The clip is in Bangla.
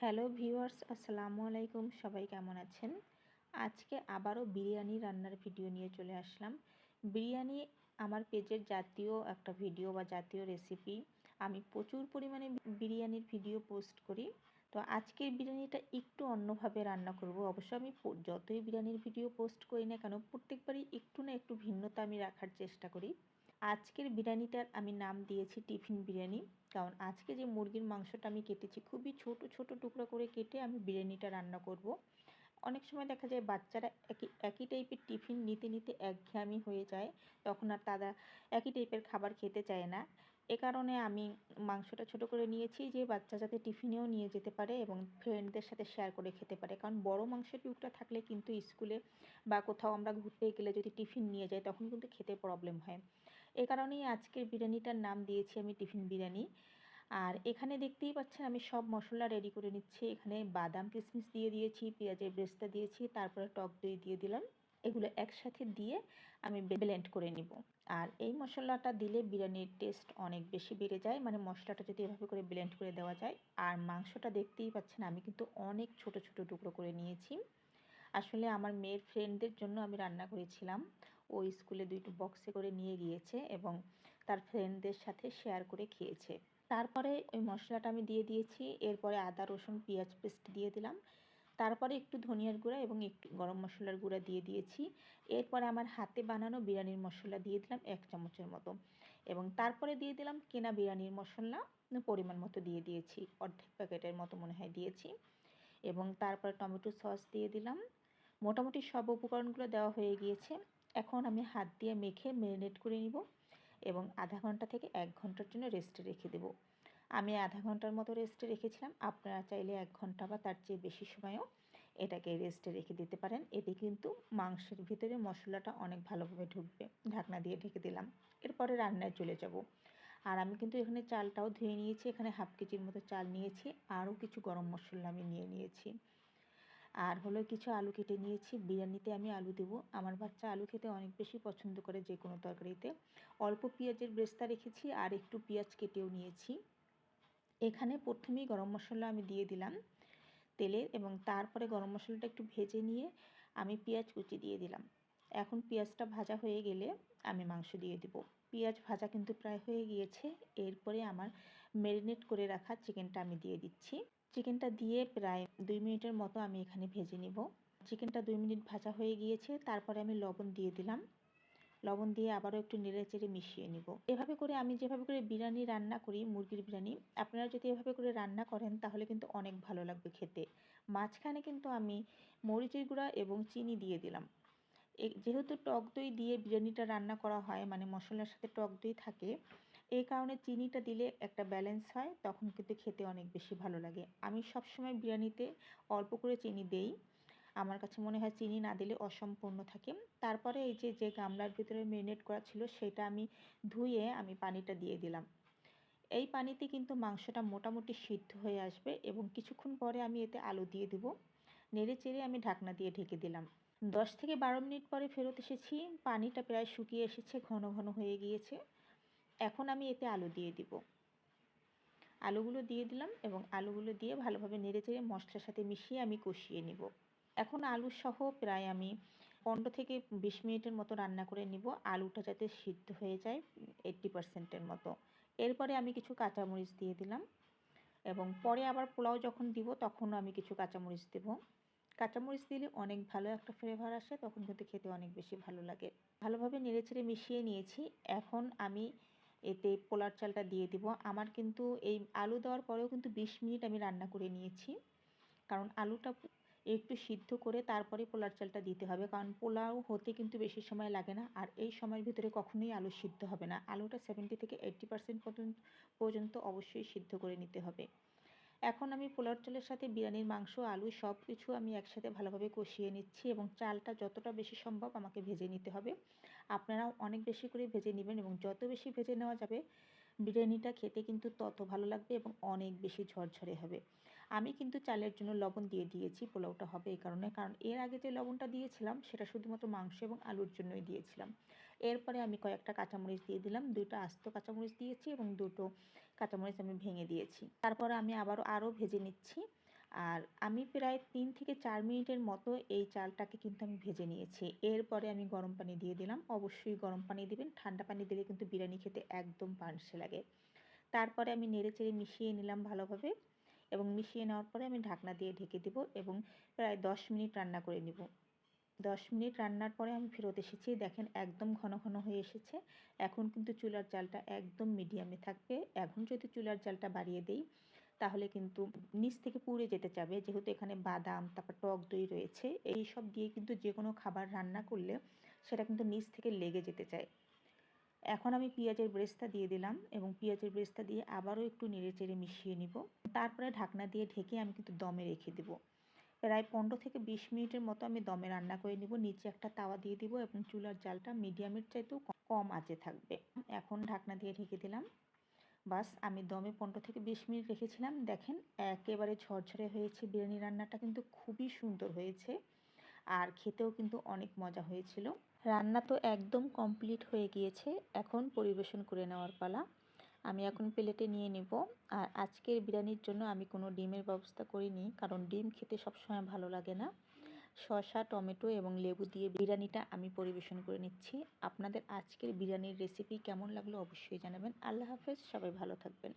হ্যালো ভিউয়ার্স, আসসালামু আলাইকুম। সবাই কেমন আছেন? আজকে আবারও বিরিয়ানি রান্নার ভিডিও নিয়ে চলে আসলাম। বিরিয়ানি আমার পেজের জাতীয় একটা ভিডিও বা জাতীয় রেসিপি আমি প্রচুর পরিমাণে বিরিয়ানির ভিডিও পোস্ট করি। তো আজকের বিরিয়ানিটা একটু অন্যভাবে রান্না করব। অবশ্য আমি যতই বিরিয়ানির ভিডিও পোস্ট করি না কেন, প্রত্যেকবারই একটু না একটু ভিন্নতা আমি রাখার চেষ্টা করি। আজকের বিরিয়ানিটার আমি নাম দিয়েছি টিফিন বিরিয়ানি। কারণ আজকে যে মুরগির মাংসটা আমি কেটেছি, খুবই ছোট ছোট টুকরো করে কেটে আমি বিরিয়ানিটা রান্না করব। অনেক সময় দেখা যায় বাচ্চারা একই একই টাইপের টিফিন নিতে নিতে একঘেয়ামি হয়ে যায়। তখন আর তারা একই টাইপের খাবার খেতে চায় না। এ কারণে আমি মাংসটা ছোট করে নিয়েছি যে বাচ্চা যাতে টিফিনেও নিয়ে যেতে পারে এবং ফ্রেন্ডদের সাথে শেয়ার করে খেতে পারে। কারণ বড় মাংসের টুকটা থাকলে কিন্তু স্কুলে বা কোথাও আমরা ঘুরতে গেলে যদি টিফিন নিয়ে যাই, তখন কিন্তু খেতে প্রবলেম হয়। এ কারণেই আজকের বিরিয়ানিটার নাম দিয়েছি আমি টিফিন বিরিয়ানি। আর এখানে দেখতেই পাচ্ছেন আমি সব মশলা রেডি করে নিচ্ছি। এখানে বাদাম কিশমিশ দিয়ে দিয়েছি, পেঁয়াজের ব্রেস্তা দিয়েছি, তারপরে টক দই দিয়ে দিলাম। এগুলো একসাথে দিয়ে আমি ব্লেন্ড করে নিব। আর এই মশলাটা দিলে বিরিয়ানির টেস্ট অনেক বেশি বেড়ে যায়। মানে মশলাটা যদি এভাবে করে ব্লেন্ড করে দেওয়া যায়। আর মাংসটা দেখতেই পাচ্ছেন আমি কিন্তু অনেক ছোট ছোট টুকরো করে নিয়েছি। আসলে আমার মেয়ের ফ্রেন্ডদের জন্য আমি রান্না করেছিলাম। ও স্কুলে দুইটো বক্সে করে নিয়ে গিয়েছে এবং তার ফ্রেন্ডদের সাথে শেয়ার করে খেয়েছে। তারপরে ওই মশলাটা আমি দিয়ে দিয়েছি, এরপরে আদা, রসুন, পেঁয়াজ পেস্ট দিয়ে দিলাম। তারপরে একটু ধনিয়ার গুঁড়া এবং একটু গরম মশলার গুঁড়া দিয়ে দিয়েছি। এরপরে আমার হাতে বানানো বিরিয়ানির মশলা দিয়ে দিলাম এক চামচের মতো এবং তারপরে দিয়ে দিলাম কেনা বিরিয়ানির মশলা পরিমাণ মতো দিয়ে দিয়েছি, অর্ধেক প্যাকেটের মতো মনে হয় দিয়েছি। এবং তারপরে টমেটো সস দিয়ে দিলাম। মোটামুটি সব উপকরণগুলো দেওয়া হয়ে গিয়েছে। এখন আমি হাত দিয়ে মেখে ম্যারিনেট করে নিব এবং আধা ঘণ্টা থেকে এক ঘণ্টার জন্য রেস্টে রেখে দেব। আমি আধা ঘণ্টার মতো রেস্টে রেখেছিলাম, আপনারা চাইলে এক ঘণ্টা বা তার চেয়ে বেশি সময়ও এটাকে রেস্টে রেখে দিতে পারেন। এতে কিন্তু মাংসের ভিতরে মশলাটা অনেক ভালোভাবে ঢুকবে। ঢাকনা দিয়ে ঢেকে দিলাম। এরপরে রান্নায় চলে যাব। আর আমি কিন্তু এখানে চালটাও ধুয়ে নিয়েছি, এখানে হাফ কেজির মতো চাল নিয়েছি, আরও কিছু গরম মশলা আমি নিয়ে নিয়েছি। আর হলো কিছু আলু কেটে নিয়েছি। বিরিয়ানিতে আমি আলু দেব। আমার বাচ্চা আলু খেতে অনেক বেশি পছন্দ করে যে কোনো তরকারিতে। অল্প পেঁয়াজের ব্রেস্তা রেখেছি আর একটু পেঁয়াজ কেটেও নিয়েছি। এখানে প্রথমেই গরম মশলা আমি দিয়ে দিলাম তেলে এবং তারপরে গরম মশলাটা একটু ভেজে নিয়ে আমি পেঁয়াজ কুচি দিয়ে দিলাম। এখন পেঁয়াজটা ভাজা হয়ে গেলে আমি মাংস দিয়ে দিব। পেঁয়াজ ভাজা কিন্তু প্রায় হয়ে গিয়েছে। এরপরে আমার ম্যারিনেট করে রাখা চিকেনটা আমি দিয়ে দিচ্ছি। চিকেনটা দিয়ে প্রায় দুই মিনিটের মতো আমি এখানে ভেজে নিব। চিকেনটা দুই মিনিট ভাজা হয়ে গিয়েছে, তারপরে আমি লবণ দিয়ে দিলাম। লবণ দিয়ে আবারও একটু নেড়ে চেড়ে মিশিয়ে নিব। এভাবে করে আমি যেভাবে করে বিরিয়ানি রান্না করি, মুরগির বিরিয়ানি, আপনারা যদি এভাবে করে রান্না করেন তাহলে কিন্তু অনেক ভালো লাগবে খেতে। মাঝখানে কিন্তু আমি মরিচের গুঁড়া এবং চিনি দিয়ে দিলাম। যেহেতু টক দই দিয়ে বিরিয়ানিটা রান্না করা হয় মানে মশলার সাথে টক দই থাকে এই কারণে চিনিটা দিলে একটা ব্যালেন্স হয়, তখন কিন্তু খেতে অনেক বেশি ভালো লাগে। আমি সবসময় বিরিয়ানিতে অল্প করে চিনি দেই। আমার কাছে মনে হয় চিনি না দিলে অসম্পূর্ণ থাকে। তারপরে এই যে যে গামলার ভিতরে মেরিনেট করা ছিল, সেটা আমি ধুয়ে আমি পানিটা দিয়ে দিলাম। এই পানিতে কিন্তু মাংসটা মোটামুটি সিদ্ধ হয়ে আসবে এবং কিছুক্ষণ পরে আমি এতে আলু দিয়ে দেবো। নেড়ে চেড়ে আমি ঢাকনা দিয়ে ঢেকে দিলাম। দশ থেকে বারো মিনিট পরে ফেরত এসেছি। পানিটা প্রায় শুকিয়ে এসেছে, ঘন ঘন হয়ে গিয়েছে। এখন আমি এতে আলু দিয়ে দিব। আলুগুলো দিয়ে দিলাম এবং আলুগুলো দিয়ে ভালোভাবে নেড়ে চেড়ে মশলার সাথে মিশিয়ে আমি কষিয়ে নিব। এখন আলু সহ প্রায় আমি পনেরো থেকে বিশ মিনিটের মতো রান্না করে নিব। আলুটা যাতে সিদ্ধ হয়ে যায় এইট্টি পারসেন্টের মতো। এরপরে আমি কিছু কাঁচামরিচ দিয়ে দিলাম এবং পরে আবার পোলাও যখন দিব তখনও আমি কিছু কাঁচামরিচ দেবো। কাঁচামরিচ দিলে অনেক ভালো একটা ফ্লেভার আসে, তখন কিন্তু খেতে অনেক বেশি ভালো লাগে। ভালোভাবে নেড়েচেড়ে মিশিয়ে নিয়েছি। এখন আমি এতে পোলার চালটা দিয়ে দিব। আমার কিন্তু এই আলু দেওয়ার পরেও কিন্তু বিশ মিনিট আমি রান্না করে নিয়েছি। কারণ আলুটা একটু সিদ্ধ করে তারপরে পোলার চালটা দিতে হবে। কারণ পোলাও হতে কিন্তু বেশি সময় লাগে না। আর এই সময়ের ভিতরে কখনোই আলু সিদ্ধ হবে না। আলুটা সেভেন্টি থেকে এইট্টি পার্সেন্ট পর্যন্ত অবশ্যই সিদ্ধ করে নিতে হবে। এখন আমি পোলার চালের সাথে বিরিয়ানির মাংস, আলু সব কিছু আমি একসাথে ভালোভাবে কষিয়ে নিচ্ছি এবং চালটা যতটা বেশি সম্ভব আমাকে ভেজে নিতে হবে। আপনারাও অনেক বেশি করে ভেজে নেবেন এবং যত বেশি ভেজে নেওয়া যাবে বিরিয়ানিটা খেতে কিন্তু তত ভালো লাগবে এবং অনেক বেশি ঝরঝরে হবে। আমি কিন্তু চালের জন্য লবণ দিয়ে দিয়েছি, পোলাওটা হবে এই কারণে। কারণ এর আগে যে লবণটা দিয়েছিলাম, সেটা শুধুমাত্র মাংস এবং আলুর জন্যই দিয়েছিলাম। এরপরে আমি কয়েকটা কাঁচামরিচ দিয়ে দিলাম, দুটো আস্ত কাঁচামরিচ দিয়েছি এবং দুটো কাঁচামরিচ আমি ভেঙে দিয়েছি। তারপরে আমি আবারও আরও ভেজে নিচ্ছি। আর আমি প্রায় তিন থেকে চার মিনিটের মতো এই চালটাকে কিন্তু আমি ভেজে নিয়েছি। এরপরে আমি গরম পানি দিয়ে দিলাম। অবশ্যই গরম পানি দিবেন, ঠান্ডা পানি দিলে কিন্তু বিরিয়ানি খেতে একদম পানসে লাগে। তারপরে আমি নেড়ে চেড়ে মিশিয়ে নিলাম ভালোভাবে এবং মিশিয়ে নেওয়ার পরে আমি ঢাকনা দিয়ে ঢেকে দেবো এবং প্রায় দশ মিনিট রান্না করে নেব। দশ মিনিট রান্নার পরে আমি ফেরত এসেছি। দেখেন একদম ঘন ঘন হয়ে এসেছে। এখন কিন্তু চুলার জালটা একদম মিডিয়ামে থাকবে। এখন যদি চুলার জালটা বাড়িয়ে দেই তাহলে কিন্তু নিচ থেকে পুড়ে যেতে চাবে। যেহেতু এখানে বাদাম, তারপর টক দই রয়েছে এই সব দিয়ে কিন্তু যে কোনো খাবার রান্না করলে সেটা কিন্তু নিচ থেকে লেগে যেতে চায়। এখন আমি পেঁয়াজের ব্রেস্তা দিয়ে দিলাম এবং পেঁয়াজের ব্রেস্তা দিয়ে আবারও একটু নেড়ে চেড়ে মিশিয়ে নিব। তারপরে ঢাকনা দিয়ে ঢেকে আমি কিন্তু দমে রেখে দেবো। প্রায় পনেরো থেকে বিশ মিনিটের মতো আমি দমে রান্না করে নিব। নিচে একটা তাওয়া দিয়ে দিব এবং চুলার জালটা মিডিয়ামের চাইতেও কম আঁচে থাকবে। এখন ঢাকনা দিয়ে ঢেকে দিলাম। বাস, আমি দমে পনেরো থেকে বিশ মিনিট রেখেছিলাম। দেখেন, একেবারে ঝরঝরে হয়েছে বিরিয়ানি রান্নাটা, কিন্তু খুবই সুন্দর হয়েছে। আর খেতেও কিন্তু অনেক মজা হয়েছিল। রান্না তো একদম কমপ্লিট হয়ে গিয়েছে। এখন পরিবেশন করে নেওয়ার পালা। আমি এখন প্লেটে নিয়ে নেব। আর আজকের বিরিয়ানির জন্য আমি কোনো ডিমের ব্যবস্থা করিনি, কারণ ডিম খেতে সবসময় ভালো লাগে না। শসা, টমেটো এবং লেবু দিয়ে বিরিয়ানিটা আমি পরিবেশন করে নিচ্ছি। আপনাদের আজকের বিরিয়ানির রেসিপি কেমন লাগল অবশ্যই জানাবেন। আল্লাহ হাফেজ, সবাই ভালো থাকবেন।